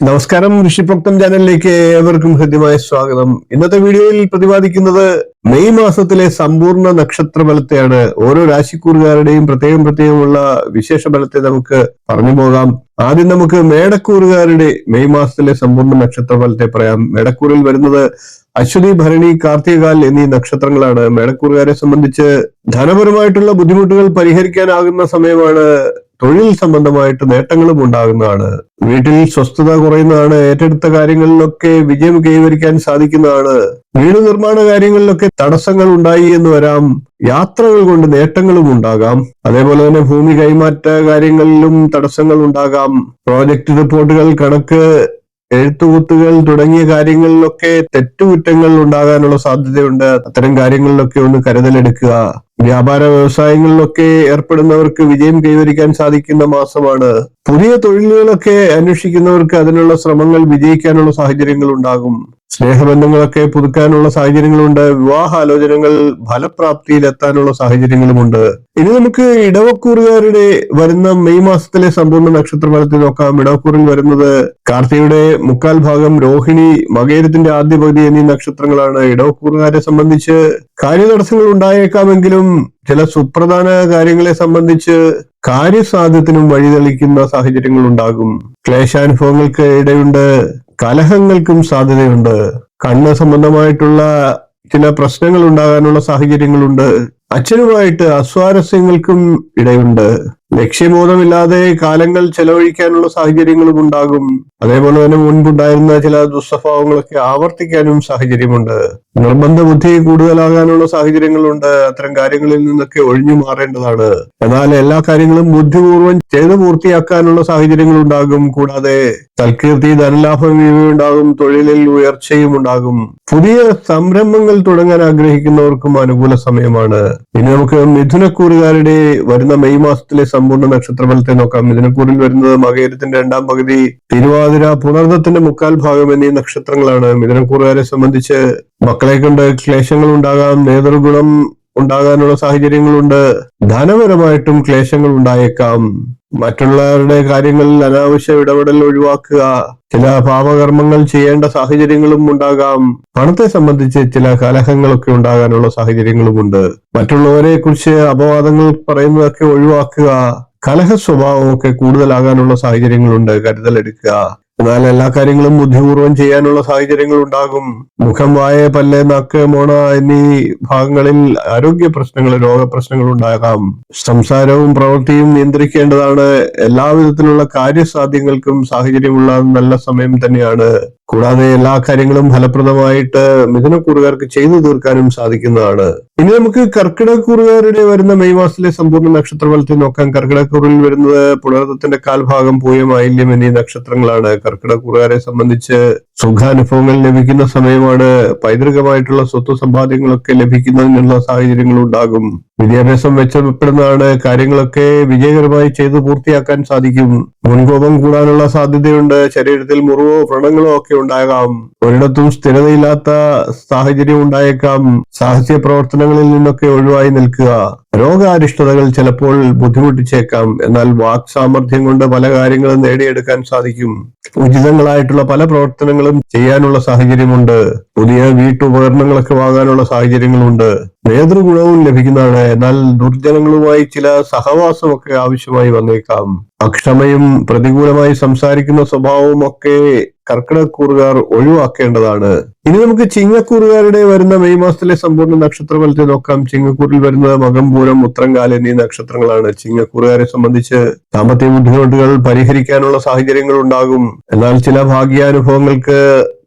നമസ്കാരം ഋഷിഭക്തം ചാനലിലേക്ക് ഏവർക്കും ഹൃദ്യമായ സ്വാഗതം. ഇന്നത്തെ വീഡിയോയിൽ പ്രതിപാദിക്കുന്നത് മെയ് മാസത്തിലെ സമ്പൂർണ നക്ഷത്ര ബലത്തെയാണ് ഓരോ രാശിക്കൂറുകാരുടെയും പ്രത്യേകം പ്രത്യേകമുള്ള വിശേഷ ബലത്തെ നമുക്ക് പറഞ്ഞു പോകാം. ആദ്യം നമുക്ക് മേടക്കൂറുകാരുടെ മെയ് മാസത്തിലെ സമ്പൂർണ നക്ഷത്ര ബലത്തെ പറയാം. മേടക്കൂറിൽ വരുന്നത് അശ്വതി ഭരണി കാർത്തികാൽ എന്നീ നക്ഷത്രങ്ങളാണ്. മേടക്കൂറുകാരെ സംബന്ധിച്ച് ധനപരമായിട്ടുള്ള ബുദ്ധിമുട്ടുകൾ പരിഹരിക്കാനാകുന്ന സമയമാണ് തൊഴിൽ സംബന്ധമായിട്ട് നേട്ടങ്ങളും ഉണ്ടാകുന്നതാണ്. വീട്ടിൽ സ്വസ്ഥത കുറയുന്നതാണ്. ഏറ്റെടുത്ത കാര്യങ്ങളിലൊക്കെ വിജയം കൈവരിക്കാൻ സാധിക്കുന്നതാണ്. വീട് നിർമ്മാണ കാര്യങ്ങളിലൊക്കെ തടസ്സങ്ങൾ ഉണ്ടായി എന്ന് വരാം. യാത്രകൾ കൊണ്ട് നേട്ടങ്ങളും ഉണ്ടാകാം. അതേപോലെ തന്നെ ഭൂമി കൈമാറ്റ കാര്യങ്ങളിലും തടസ്സങ്ങൾ ഉണ്ടാകാം. പ്രോജക്റ്റ് റിപ്പോർട്ടുകൾ കണക്ക് എഴുത്തുകുത്തുകൾ തുടങ്ങിയ കാര്യങ്ങളിലൊക്കെ തെറ്റുകുറ്റങ്ങൾ ഉണ്ടാകാനുള്ള സാധ്യതയുണ്ട്. അത്തരം കാര്യങ്ങളിലൊക്കെ ഒന്ന് കരുതലെടുക്കുക. വ്യാപാര വ്യവസായങ്ങളിലൊക്കെ ഏർപ്പെടുന്നവർക്ക് വിജയം കൈവരിക്കാൻ സാധിക്കുന്ന മാസമാണ്. പുതിയ തൊഴിലുകളൊക്കെ അന്വേഷിക്കുന്നവർക്ക് അതിനുള്ള ശ്രമങ്ങൾ വിജയിക്കാനുള്ള സാഹചര്യങ്ങൾ ഉണ്ടാകും സ്നേഹബന്ധങ്ങളൊക്കെ പുതുക്കാനുള്ള സാഹചര്യങ്ങളുണ്ട് വിവാഹാലോചനകൾ ഫലപ്രാപ്തിയിൽ എത്താനുള്ള സാഹചര്യങ്ങളുമുണ്ട്. ഇനി നമുക്ക് ഇടവക്കൂറുകാരുടെ വരുന്ന മെയ് മാസത്തിലെ സമ്പൂർണ നക്ഷത്ര ഫലത്തിൽ നോക്കാം. ഇടവക്കൂറിൽ വരുന്നത് കാർത്തിയുടെ മുക്കാൽ ഭാഗം രോഹിണി മകേരത്തിന്റെ ആദ്യ പകുതി എന്നീ നക്ഷത്രങ്ങളാണ്. ഇടവക്കൂറുകാരെ സംബന്ധിച്ച് കാര്യതടസ്സങ്ങൾ ഉണ്ടായേക്കാമെങ്കിലും ചില സുപ്രധാന കാര്യങ്ങളെ സംബന്ധിച്ച് കാര്യസാധ്യത്തിനും വഴിതെളിക്കുന്ന സാഹചര്യങ്ങൾ ഉണ്ടാകും ക്ലേശാനുഭവങ്ങൾക്ക് ഇടയുണ്ട്. കലഹങ്ങൾക്കും സാധ്യതയുണ്ട്. കണ്ണ് സംബന്ധമായിട്ടുള്ള ചില പ്രശ്നങ്ങൾ ഉണ്ടാകാനുള്ള സാഹചര്യങ്ങളുണ്ട്. അച്ഛനുമായിട്ട് അസ്വാരസ്യങ്ങൾക്കും ഇടയുണ്ട്. ലക്ഷ്യബോധമില്ലാതെ കാലങ്ങൾ ചെലവഴിക്കാനുള്ള സാഹചര്യങ്ങളും ഉണ്ടാകും. അതേപോലെ തന്നെ മുൻപുണ്ടായിരുന്ന ചില ദുസ്വഭാവങ്ങളൊക്കെ ആവർത്തിക്കാനും സാഹചര്യമുണ്ട്. നിർബന്ധ ബുദ്ധി കൂടുതലാകാനുള്ള സാഹചര്യങ്ങളുണ്ട്. അത്തരം കാര്യങ്ങളിൽ നിന്നൊക്കെ ഒഴിഞ്ഞു മാറേണ്ടതാണ്. എന്നാൽ എല്ലാ കാര്യങ്ങളും ബുദ്ധിപൂർവം ചെയ്ത് പൂർത്തിയാക്കാനുള്ള സാഹചര്യങ്ങൾ ഉണ്ടാകും കൂടാതെ തൽകീർത്തി ധനലാഭം ഉണ്ടാകും തൊഴിലിൽ ഉയർച്ചയും ഉണ്ടാകും. പുതിയ സംരംഭങ്ങൾ തുടങ്ങാൻ ആഗ്രഹിക്കുന്നവർക്കും അനുകൂല സമയമാണ്. ഇനി നമുക്ക് മിഥുനക്കൂറുകാരുടെ വരുന്ന മെയ് മാസത്തിലെ സമ്പൂർണ നക്ഷത്രഫലത്തെ നോക്കാം. മിഥുനക്കൂറിൽ വരുന്നത് മകേരത്തിന്റെ രണ്ടാം പകുതി തിരുവാതിര പുണർദത്തിന്റെ മുക്കാൽ ഭാഗം എന്നീ നക്ഷത്രങ്ങളാണ്. മിഥുനക്കൂറുകാരെ സംബന്ധിച്ച് മക്കളെ കൊണ്ട് ക്ലേശങ്ങൾ ഉണ്ടാകാം നേതൃഗുണം ഉണ്ടാകാനുള്ള സാഹചര്യങ്ങളുണ്ട്. ധനപരമായിട്ടും ക്ലേശങ്ങൾ ഉണ്ടായേക്കാം. മറ്റുള്ളവരുടെ കാര്യങ്ങളിൽ അനാവശ്യ ഇടപെടൽ ഒഴിവാക്കുക ചില പാപകർമ്മങ്ങൾ ചെയ്യേണ്ട സാഹചര്യങ്ങളും ഉണ്ടാകാം. പണത്തെ സംബന്ധിച്ച് ചില കലഹങ്ങളൊക്കെ ഉണ്ടാകാനുള്ള സാഹചര്യങ്ങളുമുണ്ട്. മറ്റുള്ളവരെ കുറിച്ച് അപവാദങ്ങൾ പറയുന്നതൊക്കെ ഒഴിവാക്കുക കലഹ സ്വഭാവമൊക്കെ കൂടുതലാകാനുള്ള സാഹചര്യങ്ങളുണ്ട് കരുതലെടുക്കുക എന്നാൽ എല്ലാ കാര്യങ്ങളും ബുദ്ധിപൂർവം ചെയ്യാനുള്ള സാഹചര്യങ്ങൾ ഉണ്ടാകും മുഖം വായ പല്ല് നാക്ക് മോണ എന്നീ ഭാഗങ്ങളിൽ ആരോഗ്യ പ്രശ്നങ്ങൾ രോഗപ്രശ്നങ്ങൾ ഉണ്ടാകാം. സംസാരവും പ്രവൃത്തിയും നിയന്ത്രിക്കേണ്ടതാണ്. എല്ലാവിധത്തിലുള്ള കാര്യസാധ്യങ്ങൾക്കും സാഹചര്യമുള്ള നല്ല സമയം തന്നെയാണ്. കൂടാതെ എല്ലാ കാര്യങ്ങളും ഫലപ്രദമായിട്ട് മിഥുനക്കൂറുകാർക്ക് ചെയ്തു തീർക്കാനും സാധിക്കുന്നതാണ്. ഇനി നമുക്ക് കർക്കിടക്കൂറുകാരുടെ വരുന്ന മെയ് മാസത്തിലെ സമ്പൂർണ നക്ഷത്രഫലത്തിൽ നോക്കാം. കർക്കിടക്കൂറിൽ വരുന്നത് പുണർത്തത്തിന്റെ കാൽഭാഗം പൂയം മാലിന്യം എന്നീ നക്ഷത്രങ്ങളാണ്. കർക്കിടക്കൂറുകാരെ സംബന്ധിച്ച് സുഖാനുഭവങ്ങൾ ലഭിക്കുന്ന സമയമാണ്. പൈതൃകമായിട്ടുള്ള സ്വത്ത് സമ്പാദ്യങ്ങളൊക്കെ ലഭിക്കുന്നതിനുള്ള സാഹചര്യങ്ങൾ ഉണ്ടാകും. വിദ്യാഭ്യാസം മെച്ചപ്പെടുന്നതാണ്. കാര്യങ്ങളൊക്കെ വിജയകരമായി ചെയ്തു പൂർത്തിയാക്കാൻ സാധിക്കും. മുൻകോപം കൂടാനുള്ള സാധ്യതയുണ്ട്. ശരീരത്തിൽ മുറിവോ വ്രണങ്ങളോ ഒക്കെ ഉണ്ടാകാം. ഒരിടത്തും സ്ഥിരതയില്ലാത്ത സാഹചര്യം ഉണ്ടായേക്കാം. സാഹസ്യ പ്രവർത്തനങ്ങളിൽ നിന്നൊക്കെ ഒഴിവായി നിൽക്കുക. രോഗാരിഷ്ടതകൾ ചിലപ്പോൾ ബുദ്ധിമുട്ടിച്ചേക്കാം. എന്നാൽ വാക് സാമർഥ്യം കൊണ്ട് പല കാര്യങ്ങളും നേടിയെടുക്കാൻ സാധിക്കും. ഉചിതങ്ങളായിട്ടുള്ള പല പ്രവർത്തനങ്ങളും ചെയ്യാനുള്ള സാഹചര്യമുണ്ട്. പുതിയ വീട്ടുപകരണങ്ങളൊക്കെ വാങ്ങാനുള്ള സാഹചര്യങ്ങളുണ്ട്. നേതൃഗുണവും ലഭിക്കുന്നതാണ്. എന്നാൽ ദുർജനങ്ങളുമായി ചില സഹവാസമൊക്കെ ആവശ്യമായി വന്നേക്കാം. അക്ഷമയും പ്രതികൂലമായി സംസാരിക്കുന്ന സ്വഭാവവും ഒക്കെ കർക്കിടക്കൂറുകാർ ഒഴിവാക്കേണ്ടതാണ്. ഇനി നമുക്ക് ചിങ്ങക്കൂറുകാരുടെ വരുന്ന മെയ് മാസത്തിലെ സമ്പൂർണ നക്ഷത്രഫലത്തെ നോക്കാം. ചിങ്ങക്കൂറിൽ വരുന്നത് മകംപൂരം ഉത്രങ്കാൽ എന്നീ നക്ഷത്രങ്ങളാണ്. ചിങ്ങക്കൂറുകാരെ സംബന്ധിച്ച് സാമ്പത്തിക ബുദ്ധിമുട്ടുകൾ പരിഹരിക്കാനുള്ള സാഹചര്യങ്ങൾ ഉണ്ടാകും. എന്നാൽ ചില ഭാഗ്യാനുഭവങ്ങൾക്ക്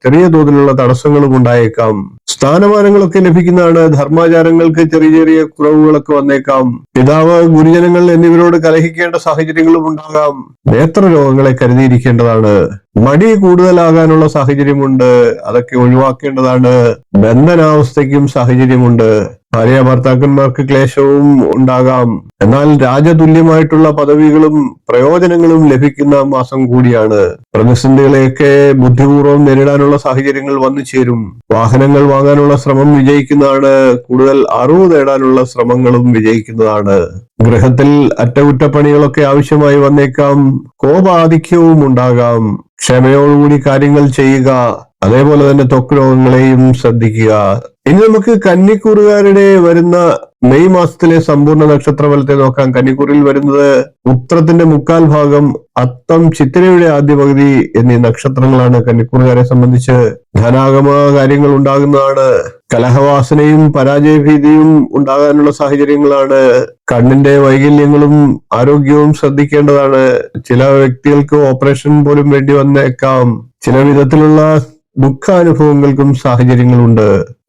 ചെറിയ തോതിലുള്ള തടസ്സങ്ങളും ഉണ്ടായേക്കാം. സ്ഥാനമാനങ്ങളൊക്കെ ലഭിക്കുന്നതാണ് ധർമാചാരങ്ങൾക്ക് ചെറിയ ചെറിയ കുറവുകളൊക്കെ വന്നേക്കാം. പിതാവ് ഗുരുജനങ്ങൾ എന്നിവരോട് കലഹിക്കേണ്ട സാഹചര്യങ്ങളും ഉണ്ടാകാം. നേത്രരോഗങ്ങളെ കരുതിയിരിക്കേണ്ടതാണ്. മടി കൂടുതലാകാനുള്ള സാഹചര്യമുണ്ട്. അതൊക്കെ ഒഴിവാക്കേണ്ടതാണ്. ബന്ധനാവസ്ഥയ്ക്കും സാഹചര്യമുണ്ട്. ഭാര്യ ഭർത്താക്കന്മാർക്ക് ക്ലേശവും ഉണ്ടാകാം. എന്നാൽ രാജതുല്യമായിട്ടുള്ള പദവികളും പ്രയോജനങ്ങളും ലഭിക്കുന്ന മാസം കൂടിയാണ്. പ്രതിസന്ധികളെയൊക്കെ ബുദ്ധിപൂർവം നേരിടാനുള്ള സാഹചര്യങ്ങൾ വന്നു ചേരും. വാഹനങ്ങൾ വാങ്ങാനുള്ള ശ്രമം വിജയിക്കുന്നതാണ്. കൂടുതൽ അറിവ് നേടാനുള്ള ശ്രമങ്ങളും വിജയിക്കുന്നതാണ്. ഗൃഹത്തിൽ അറ്റകുറ്റപ്പണികളൊക്കെ ആവശ്യമായി വന്നേക്കാം. കോപാധിക്യവും ഉണ്ടാകാം. ക്ഷമയോടുകൂടി കാര്യങ്ങൾ ചെയ്യുക. അതേപോലെ തന്നെ ത്വക്ക് രോഗങ്ങളെയും ശ്രദ്ധിക്കുക. ഇനി നമുക്ക് കന്നിക്കൂറുകാരുടെ വരുന്ന മെയ് മാസത്തിലെ സമ്പൂർണ നക്ഷത്ര ഫലത്തെ നോക്കാം. കന്നിക്കൂറിൽ വരുന്നത് ഉത്രത്തിന്റെ മുക്കാൽ ഭാഗം അത്തം ചിത്തിരയുടെ ആദ്യ പകുതി എന്നീ നക്ഷത്രങ്ങളാണ് കന്നിക്കൂറുകാരെ സംബന്ധിച്ച് ധനാഗമ കാര്യങ്ങൾ ഉണ്ടാകുന്നതാണ്. കലഹവാസനയും പരാജയഭീതിയും ഉണ്ടാകാനുള്ള സാഹചര്യങ്ങളാണ്. കണ്ണിന്റെ വൈകല്യങ്ങളും ആരോഗ്യവും ശ്രദ്ധിക്കേണ്ടതാണ്. ചില വ്യക്തികൾക്ക് ഓപ്പറേഷൻ പോലും വേണ്ടി വന്നേക്കാം. ചില വിധത്തിലുള്ള ദുഃഖാനുഭവങ്ങൾക്കും സാഹചര്യങ്ങളുണ്ട്.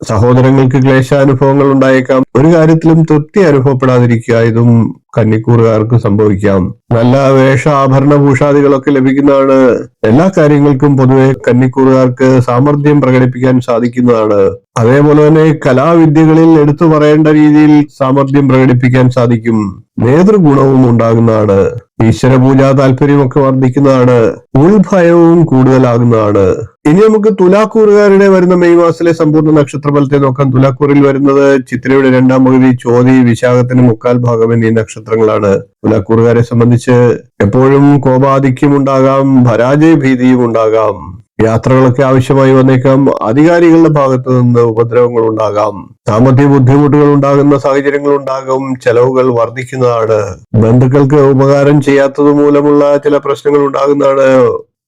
സഹോദരങ്ങൾക്ക് ക്ലേശാനുഭവങ്ങൾ ഉണ്ടായേക്കാം. ഒരു കാര്യത്തിലും തൃപ്തി അനുഭവപ്പെടാതിരിക്കുക ഇതും കന്നിക്കൂറുകാർക്ക് സംഭവിക്കാം. നല്ല വേഷ ആഭരണ ഭൂഷാദികളൊക്കെ ലഭിക്കുന്നതാണ്. എല്ലാ കാര്യങ്ങൾക്കും പൊതുവെ കന്നിക്കൂറുകാർക്ക് സാമർഥ്യം പ്രകടിപ്പിക്കാൻ സാധിക്കുന്നതാണ്. അതേപോലെ തന്നെ കലാവിദ്യകളിൽ എടുത്തു പറയേണ്ട രീതിയിൽ സാമർഥ്യം പ്രകടിപ്പിക്കാൻ സാധിക്കും. നേതൃഗുണവും ഉണ്ടാകുന്നതാണ്. ഈശ്വരപൂജാ താല്പര്യമൊക്കെ വർദ്ധിക്കുന്നതാണ്. ഉൾഭയവും കൂടുതലാകുന്നതാണ്. ഇനി നമുക്ക് തുലാക്കൂറുകാരുടെ വരുന്ന മെയ് മാസത്തിലെ സമ്പൂർണ നക്ഷത്ര ഫലത്തെ നോക്കാം തുലാക്കൂറിൽ വരുന്നത് ചിത്രയുടെ രണ്ടാം പകുതി ചോതി വിശാഖത്തിന് മുക്കാൽ ഭാഗം എന്നീ നക്ഷത്രങ്ങളാണ്. തുലാക്കൂറുകാരെ സംബന്ധിച്ച് എപ്പോഴും കോപാധിക്യം ഉണ്ടാകാം പരാജയ ഭീതിയും ഉണ്ടാകാം. യാത്രകളൊക്കെ ആവശ്യമായി വന്നേക്കാം അധികാരികളുടെ ഭാഗത്തു നിന്ന് ഉപദ്രവങ്ങൾ ഉണ്ടാകാം സാമ്പത്തിക ബുദ്ധിമുട്ടുകൾ ഉണ്ടാകുന്ന സാഹചര്യങ്ങൾ ഉണ്ടാകും ചെലവുകൾ വർദ്ധിക്കുന്നതാണ്. ബന്ധുക്കൾക്ക് ഉപകാരം ചെയ്യാത്തത് മൂലമുള്ള ചില പ്രശ്നങ്ങൾ ഉണ്ടാകുന്നതാണ്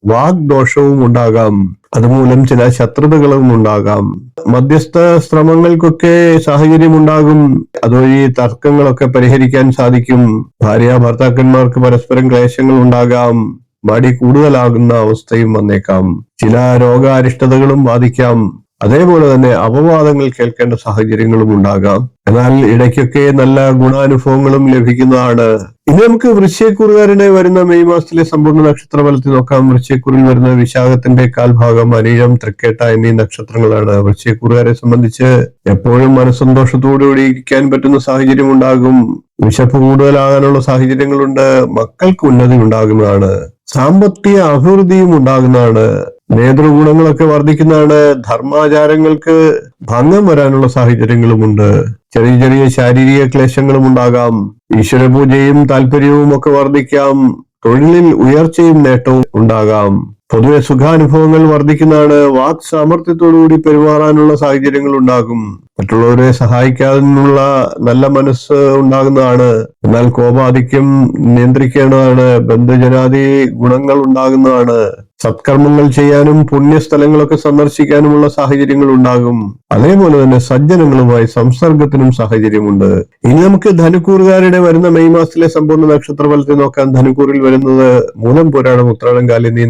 വാഗ്ദോഷവും ഉണ്ടാകാം അതുമൂലം ചില ശത്രുതകളും ഉണ്ടാകാം മധ്യസ്ഥ ശ്രമങ്ങൾക്കൊക്കെ സാഹചര്യം ഉണ്ടാകും അതുവഴി തർക്കങ്ങളൊക്കെ പരിഹരിക്കാൻ സാധിക്കും. ഭാര്യ ഭർത്താക്കന്മാർക്ക് പരസ്പരം ക്ലേശങ്ങൾ ഉണ്ടാകാം മടി കൂടുതലാകുന്ന അവസ്ഥയും വന്നേക്കാം. ചില രോഗാരിഷ്ടതകളും ബാധിക്കാം. അതേപോലെ തന്നെ അപവാദങ്ങൾ കേൾക്കേണ്ട സാഹചര്യങ്ങളും ഉണ്ടാകാം. എന്നാൽ ഇടയ്ക്കൊക്കെ നല്ല ഗുണാനുഭവങ്ങളും ലഭിക്കുന്നതാണ്. ഇനി നമുക്ക് വൃശ്ചയക്കുറുകാരനെ വരുന്ന മെയ് മാസത്തിലെ സമ്പൂർണ നക്ഷത്ര ഫലത്തിൽ നോക്കാം. വൃശ്ചയക്കുറിൽ വരുന്ന വിശാഖത്തിന്റെ കാൽഭാഗം അനീഴം തൃക്കേട്ട എന്നീ നക്ഷത്രങ്ങളാണ്. വൃശ്ചയക്കുറുകാരെ സംബന്ധിച്ച് എപ്പോഴും മനസ്സന്തോഷത്തോടുകൂടി ഇരിക്കാൻ പറ്റുന്ന സാഹചര്യം ഉണ്ടാകും വിശപ്പ് കൂടുതലാകാനുള്ള സാഹചര്യങ്ങളുണ്ട്. മക്കൾക്ക് ഉന്നതി ഉണ്ടാകുന്നതാണ്. സാമ്പത്തിക അഭിവൃദ്ധിയും ഉണ്ടാകുന്നതാണ്. നേതൃഗുണങ്ങളൊക്കെ വർദ്ധിക്കുന്നതാണ്. ധർമാചാരങ്ങൾക്ക് ഭംഗം വരാനുള്ള സാഹചര്യങ്ങളുമുണ്ട്. ചെറിയ ചെറിയ ശാരീരിക ക്ലേശങ്ങളും ഉണ്ടാകാം. ഈശ്വരപൂജയും താല്പര്യവും ഒക്കെ വർദ്ധിക്കാം. തൊഴിലിൽ ഉയർച്ചയും നേട്ടവും ഉണ്ടാകാം. പൊതുവെ സുഖാനുഭവങ്ങൾ വർദ്ധിക്കുന്നതാണ് വാക് സാമർത്ഥ്യത്തോടുകൂടി പെരുമാറാനുള്ള സാഹചര്യങ്ങൾ ഉണ്ടാകും മറ്റുള്ളവരെ സഹായിക്കാനുള്ള നല്ല മനസ്സ് ഉണ്ടാകുന്നതാണ്. എന്നാൽ കോപാധിക്യം നിയന്ത്രിക്കേണ്ടതാണ്. ബന്ധുജനാദി ഗുണങ്ങൾ ഉണ്ടാകുന്നതാണ്. സത്കർമ്മങ്ങൾ ചെയ്യാനും പുണ്യസ്ഥലങ്ങളൊക്കെ സന്ദർശിക്കാനുമുള്ള സാഹചര്യങ്ങൾ ഉണ്ടാകും. അതേപോലെ തന്നെ സജ്ജനങ്ങളുമായി സംസർഗത്തിനും സാഹചര്യമുണ്ട്. ഇനി നമുക്ക് ധനുക്കൂറുകാരുടെ വരുന്ന മെയ് മാസത്തിലെ സമ്പൂർണ നക്ഷത്ര ഫലത്തിൽ നോക്കാൻ ധനുക്കൂറിൽ വരുന്നത് മൂലം പുരാണം ഉത്രാടം കാലം എന്നീ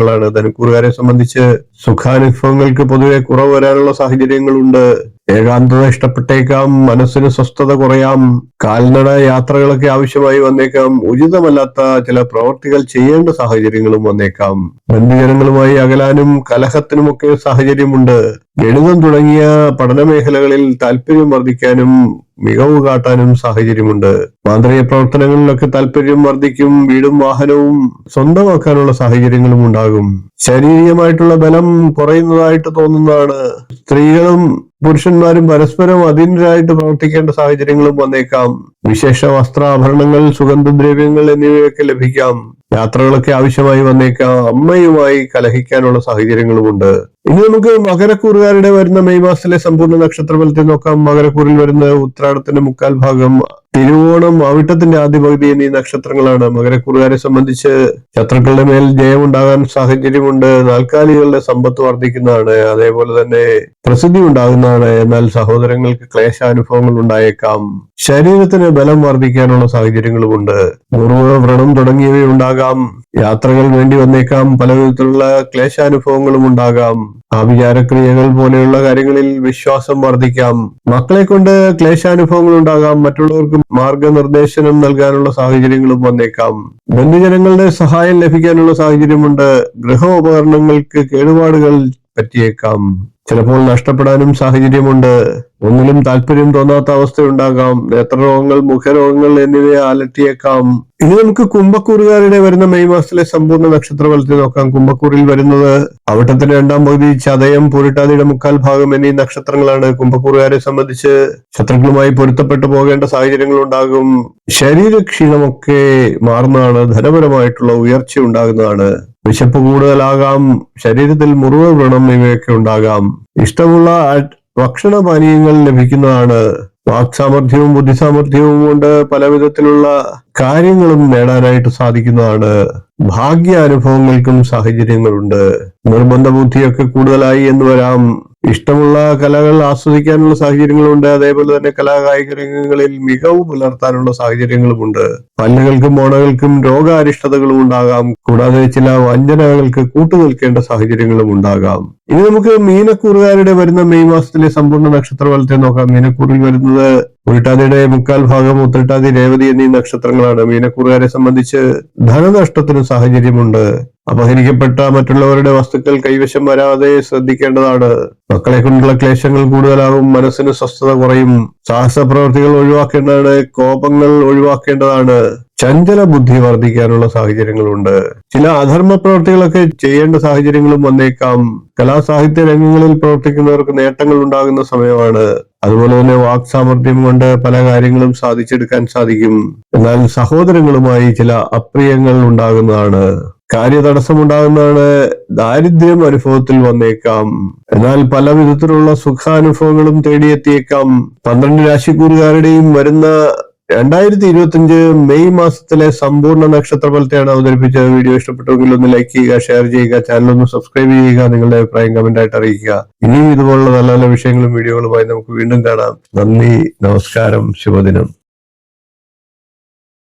നക്ഷത്രങ്ങളാണ് ധനുക്കൂറുകാരെ സംബന്ധിച്ച് സുഖാനുഭവങ്ങൾക്ക് പൊതുവെ കുറവ് വരാനുള്ള സാഹചര്യങ്ങളുണ്ട്. ഏകാന്തത ഇഷ്ടപ്പെട്ടേക്കാം മനസ്സിന് സ്വസ്ഥത കുറയാം കാൽനട യാത്രകളൊക്കെ ആവശ്യമായി വന്നേക്കാം ഉചിതമല്ലാത്ത ചില പ്രവർത്തികൾ ചെയ്യേണ്ട സാഹചര്യങ്ങളും വന്നേക്കാം. ബന്ധുജനങ്ങളുമായി അകലാനും കലഹത്തിനുമൊക്കെ സാഹചര്യമുണ്ട്. ഗണിതം തുടങ്ങിയ പഠന മേഖലകളിൽ താല്പര്യം വർദ്ധിക്കാനും മികവ് കാട്ടാനും സാഹചര്യമുണ്ട്. മാന്ത്രിക പ്രവർത്തനങ്ങളിലൊക്കെ താല്പര്യം വർദ്ധിക്കും വീടും വാഹനവും സ്വന്തമാക്കാനുള്ള സാഹചര്യങ്ങളും ഉണ്ടാകും ശാരീരികമായിട്ടുള്ള ബലം കുറയുന്നതായിട്ട് തോന്നുന്നതാണ്. സ്ത്രീകളും പുരുഷന്മാരും പരസ്പരം അധീനരായിട്ട് പ്രവർത്തിക്കേണ്ട സാഹചര്യങ്ങളും വന്നേക്കാം. വിശേഷ വസ്ത്രാഭരണങ്ങൾ സുഗന്ധദ്രവ്യങ്ങൾ എന്നിവയൊക്കെ ലഭിക്കാം. യാത്രകളൊക്കെ ആവശ്യമായി വന്നേക്കാം. അമ്മയുമായി കലഹിക്കാനുള്ള സാഹചര്യങ്ങളുമുണ്ട്. ഇനി നമുക്ക് മകരക്കൂറുകാരുടെ വരുന്ന മെയ് മാസത്തിലെ സമ്പൂർണ നക്ഷത്ര ഫലത്തെ നോക്കാം. മകരക്കൂറിൽ വരുന്ന ഉത്രാടത്തിന്റെ മുക്കാൽ ഭാഗം തിരുവോണം അവിട്ടത്തിന്റെ ആദ്യ പകുതി എന്നീ നക്ഷത്രങ്ങളാണ്. മകരക്കൂറുകാരെ സംബന്ധിച്ച് ശത്രുക്കളുടെ മേൽ ജയമുണ്ടാകാൻ സാഹചര്യമുണ്ട്. നാൽക്കാലികളുടെ സമ്പത്ത് വർദ്ധിക്കുന്നതാണ്. അതേപോലെ തന്നെ പ്രസിദ്ധി ഉണ്ടാകുന്നതാണ്. എന്നാൽ സഹോദരങ്ങൾക്ക് ക്ലേശാനുഭവങ്ങൾ ഉണ്ടായേക്കാം. ശരീരത്തിന് ബലം വർദ്ധിക്കാനുള്ള സാഹചര്യങ്ങളുമുണ്ട്. മുറിവ് വ്രണം തുടങ്ങിയവയുണ്ടാകാം. യാത്രകൾ വേണ്ടി വന്നേക്കാം. പല വിധത്തിലുള്ള ക്ലേശാനുഭവങ്ങളും ഉണ്ടാകാം. ആ വിചാരക്രിയകൾ പോലെയുള്ള കാര്യങ്ങളിൽ വിശ്വാസം വർദ്ധിക്കാം. മക്കളെ കൊണ്ട് ക്ലേശാനുഭവങ്ങൾ ഉണ്ടാകാം. മറ്റുള്ളവർക്ക് മാർഗനിർദ്ദേശനം നൽകാനുള്ള സാഹചര്യങ്ങളും വന്നേക്കാം. ബന്ധുജനങ്ങളുടെ സഹായം ലഭിക്കാനുള്ള സാഹചര്യമുണ്ട്. ഗൃഹോപകരണങ്ങൾക്ക് കേടുപാടുകൾ പറ്റിയേക്കാം. ചിലപ്പോൾ നഷ്ടപ്പെടാനും സാഹചര്യമുണ്ട്. ഒന്നിലും താല്പര്യം തോന്നാത്ത അവസ്ഥയുണ്ടാകാം. നേത്രരോഗങ്ങൾ മുഖരോഗങ്ങൾ എന്നിവയെ അലട്ടിയേക്കാം. ഇനി നമുക്ക് കുംഭക്കൂറുകാരുടെ വരുന്ന മെയ് മാസത്തിലെ സമ്പൂർണ നക്ഷത്ര ഫലത്തിൽ നോക്കാം. കുംഭക്കൂറിൽ വരുന്നത് അവിട്ടത്തിന്റെ രണ്ടാം പകുതി ചതയം പൂരിട്ടാതിയുടെ മുക്കാൽ ഭാഗം എന്നീ നക്ഷത്രങ്ങളാണ് കുംഭക്കൂറുകാരെ സംബന്ധിച്ച് ശത്രുക്കളുമായി പൊരുത്തപ്പെട്ടു പോകേണ്ട സാഹചര്യങ്ങൾ ഉണ്ടാകും ശരീരക്ഷീണമൊക്കെ മാറുന്നതാണ് ധനപരമായിട്ടുള്ള ഉയർച്ച ഉണ്ടാകുന്നതാണ് വിശപ്പ് കൂടുതലാകാം ശരീരത്തിൽ മുറിവ് വ്രണം ഇവയൊക്കെ ഉണ്ടാകാം. ഇഷ്ടമുള്ള ഭക്ഷണ പാനീയങ്ങൾ ലഭിക്കുന്നതാണ്. വാക്സാമർഥ്യവും ബുദ്ധിസാമർഥ്യവും കൊണ്ട് പല വിധത്തിലുള്ള കാര്യങ്ങളും നേടാനായിട്ട് സാധിക്കുന്നതാണ്. ഭാഗ്യ അനുഭവങ്ങൾക്കും സാഹചര്യങ്ങളുണ്ട്. നിർബന്ധ ബുദ്ധിയൊക്കെ കൂടുതലായി എന്ന് വരാം. ഇഷ്ടമുള്ള കലകൾ ആസ്വദിക്കാനുള്ള സാഹചര്യങ്ങളുണ്ട്. അതേപോലെ തന്നെ കലാകായിക രംഗങ്ങളിൽ മികവ് പുലർത്താനുള്ള സാഹചര്യങ്ങളുമുണ്ട്. പല്ലുകൾക്കും മോണകൾക്കും രോഗാരിഷ്ടതകളും ഉണ്ടാകാം. കൂടാതെ ചില വഞ്ചനകൾക്ക് കൂട്ടുനിൽക്കേണ്ട സാഹചര്യങ്ങളും ഉണ്ടാകാം. ഇനി നമുക്ക് മീനക്കൂറുകാരുടെ വരുന്ന മെയ് മാസത്തിലെ സമ്പൂർണ നക്ഷത്ര ഫലത്തെ നോക്കാം. മീനക്കൂറിൽ വരുന്നത് ഉരുട്ടാതിയുടെ മുക്കാൽ ഭാഗം ഉത്രട്ടാതി രേവതി എന്നീ നക്ഷത്രങ്ങളാണ് മീനക്കൂറുകാരെ സംബന്ധിച്ച് ധനനഷ്ടത്തിന് സാഹചര്യമുണ്ട്. അപഹരിക്കപ്പെട്ട മറ്റുള്ളവരുടെ വസ്തുക്കൾ കൈവശം വരാതെ ശ്രദ്ധിക്കേണ്ടതാണ്. മക്കളെ കൊണ്ടുള്ള ക്ലേശങ്ങൾ കൂടുതലാകും മനസ്സിന് സ്വസ്ഥത കുറയും സാഹസ പ്രവർത്തികൾ ഒഴിവാക്കേണ്ടതാണ് കോപങ്ങൾ ഒഴിവാക്കേണ്ടതാണ്. ചഞ്ചല ബുദ്ധി വർദ്ധിക്കാനുള്ള സാഹചര്യങ്ങളുണ്ട്. ചില അധർമ്മ പ്രവർത്തികളൊക്കെ ചെയ്യേണ്ട സാഹചര്യങ്ങളും വന്നേക്കാം. കലാസാഹിത്യ രംഗങ്ങളിൽ പ്രവർത്തിക്കുന്നവർക്ക് നേട്ടങ്ങൾ ഉണ്ടാകുന്ന സമയമാണ്. അതുപോലെ തന്നെ വാക് സാമർഥ്യം കൊണ്ട് പല കാര്യങ്ങളും സാധിച്ചെടുക്കാൻ സാധിക്കും. എന്നാൽ സഹോദരങ്ങളുമായി ചില അപ്രിയങ്ങൾ ഉണ്ടാകുന്നതാണ്. കാര്യതടസ്സമുണ്ടാകുന്നതാണ് ദാരിദ്ര്യം അനുഭവത്തിൽ വന്നേക്കാം. എന്നാൽ പല വിധത്തിലുള്ള സുഖാനുഭവങ്ങളും തേടിയെത്തിയേക്കാം. പന്ത്രണ്ട് രാശിക്കൂറുകാരുടെയും വരുന്ന രണ്ടായിരത്തി ഇരുപത്തി അഞ്ച് മെയ് മാസത്തിലെ സമ്പൂർണ നക്ഷത്ര ഫലത്തെയാണ് അവതരിപ്പിച്ചത് വീഡിയോ. ഇഷ്ടപ്പെട്ടെങ്കിൽ ഒന്ന് ലൈക്ക് ചെയ്യുക ഷെയർ ചെയ്യുക ചാനൽ ഒന്ന് സബ്സ്ക്രൈബ് ചെയ്യുക നിങ്ങളുടെ അഭിപ്രായം കമന്റ് ആയിട്ട് അറിയിക്കുക. ഇനിയും ഇതുപോലുള്ള നല്ല നല്ല വിഷയങ്ങളും വീഡിയോകളുമായി നമുക്ക് വീണ്ടും കാണാം. നന്ദി നമസ്കാരം ശുഭദിനം.